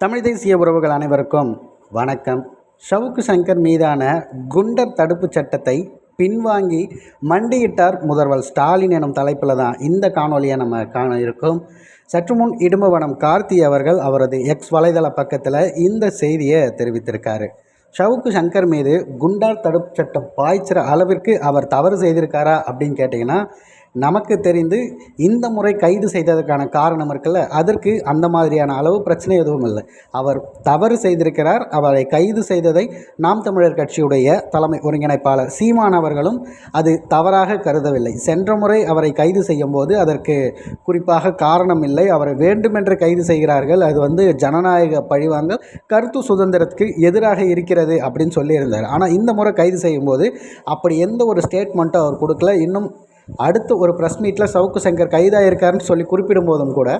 தமிழ் தேசிய உறவுகள் அனைவருக்கும் வணக்கம். ஷவுக்கு சங்கர் மீதான குண்டர் தடுப்புச் சட்டத்தை பின்வாங்கி மண்டியிட்டார் முதல்வர் ஸ்டாலின் எனும் தலைப்பில் தான் இந்த காணொலியை நம்ம காண இருக்கோம். சற்று முன் இடும்பவனம் கார்த்தி அவர்கள் அவரது எக்ஸ் வலைதள பக்கத்தில் இந்த செய்தியை தெரிவித்திருக்காரு. ஷவுக்கு சங்கர் மீது குண்டார் தடுப்பு சட்டம் பாய்ச்சிற அளவிற்கு அவர் தவறு செய்திருக்காரா அப்படின்னு கேட்டிங்கன்னா நமக்கு தெரிந்து இந்த முறை கைது செய்ததற்கான காரணம் இருக்குல்ல? அதற்கு அந்த மாதிரியான அளவு பிரச்சனை எதுவும் இல்லை. அவர் தவறு செய்திருக்கிறார். அவரை கைது செய்ததை நாம் தமிழர் கட்சியுடைய தலைமை ஒருங்கிணைப்பாளர் சீமான் அவர்களும் அது தவறாக கருதவில்லை. சென்ற முறை அவரை கைது செய்யும் போது அதற்கு குறிப்பாக காரணம் இல்லை. அவரை வேண்டுமென்று கைது செய்கிறார்கள். அது வந்து ஜனநாயக பழிவாங்கல் கருத்து சுதந்திரத்துக்கு எதிராக இருக்கிறது அப்படின்னு சொல்லியிருந்தார். ஆனால் இந்த முறை கைது செய்யும்போது அப்படி எந்த ஒரு ஸ்டேட்மெண்ட்டும் அவர் கொடுக்கல. இன்னும் அடுத்து ஒரு ப்ரெஸ் மீட்டில் சவுக்கு சங்கர் கைதாயிருக்காருன்னு சொல்லி குறிப்பிடும் போதும் கூட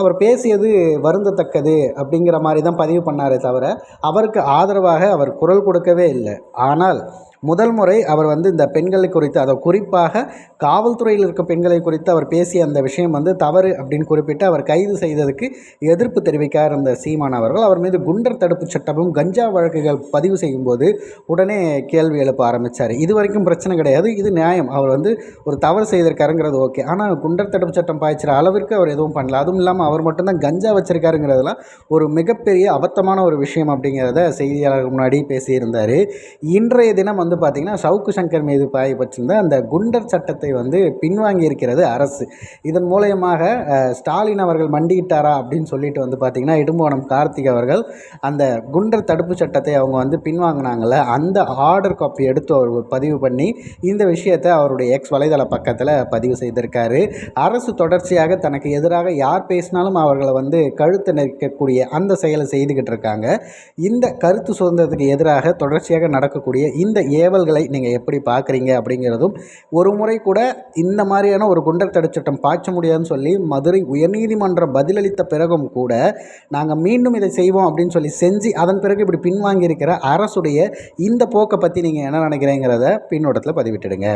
அவர் பேசியது வருந்தத்தக்கது அப்படிங்கிற மாதிரி தான் பதிவு பண்ணாரே தவிர அவருக்கு ஆதரவாக அவர் குரல் கொடுக்கவே இல்லை. ஆனால் முதல் முறை அவர் வந்து இந்த பெண்களை குறித்து அதை குறிப்பாக காவல்துறையில் இருக்க பெண்களை குறித்து அவர் பேசிய அந்த விஷயம் வந்து தவறு அப்படின்னு குறிப்பிட்டு அவர் கைது செய்ததுக்கு எதிர்ப்பு தெரிவிக்கார் இருந்த சீமான் அவர்கள். அவர் மீது குண்டர் தடுப்பு சட்டமும் கஞ்சா வழக்குகள் பதிவு செய்யும்போது உடனே கேள்வி எழுப்ப ஆரம்பித்தார் இது வரைக்கும் பிரச்சனை கிடையாது. இது நியாயம். அவர் வந்து ஒரு தவறு செய்திருக்காருங்கிறது ஓகே ஆனால் குண்டர் தடுப்பு சட்டம் பாய்ச்சிற அளவிற்கு அவர் எதுவும் பண்ணல. அதுவும் இல்லாமல் அவர் மட்டும்தான் கஞ்சா வச்சிருக்காருங்கிறதுலாம் ஒரு மிகப்பெரிய அபத்தமான ஒரு விஷயம் அப்படிங்கிறத செய்தியாளர்கள் முன்னாடி பேசியிருந்தார். இன்றைய தினம் வந்து பார்த்திங்கன்னா சவுக்கு சங்கர் மீது பாயப்பட்டிருந்த அந்த குண்டர் சட்டத்தை வந்து பின்வாங்கி இருக்கிறது அரசு. இதன் மூலயமாக ஸ்டாலின் அவர்கள் மண்டியிட்டாரா அப்படின்னு சொல்லிட்டு வந்து பார்த்திங்கன்னா இடும்போனம் கார்த்திக் அவர்கள் அந்த குண்டர் தடுப்பு சட்டத்தை அவங்க வந்து பின்வாங்கினாங்கல்ல அந்த ஆர்டர் காப்பி எடுத்து அவர் பதிவு பண்ணி இந்த விஷயத்தை அவருடைய எக்ஸ் வலைதள பக்கத்தில் பதிவு செய்திருக்காரு. அரசு தொடர்ச்சியாக தனக்கு எதிராக யார் பேசினாலும் அவர்களை வந்து கழுத்து நிற்கக்கூடிய அந்த செயலை செய்துக்கிட்டு இருக்காங்க. இந்த கருத்து சுதந்திரத்துக்கு எதிராக தொடர்ச்சியாக நடக்கக்கூடிய இந்த ஏவல்களை நீங்கள் எப்படி பார்க்குறீங்க அப்படிங்கிறதும் ஒரு முறை கூட இந்த மாதிரியான ஒரு குண்டர் தடுச்சட்டம் பாய்ச்ச முடியாதுன்னு சொல்லி மதுரை உயர்நீதிமன்றம் பதிலளித்த பிறகும் கூட நாங்கள் மீண்டும் இதை செய்வோம் அப்படின்னு சொல்லி செஞ்சு அதன் பிறகு இப்படி பின்வாங்கியிருக்கிற அரசுடைய இந்த போக்கை பற்றி நீங்கள் என்ன நினைக்கிறீங்கிறத பின்னோட்டத்தில் பதிவிட்டுடுங்க.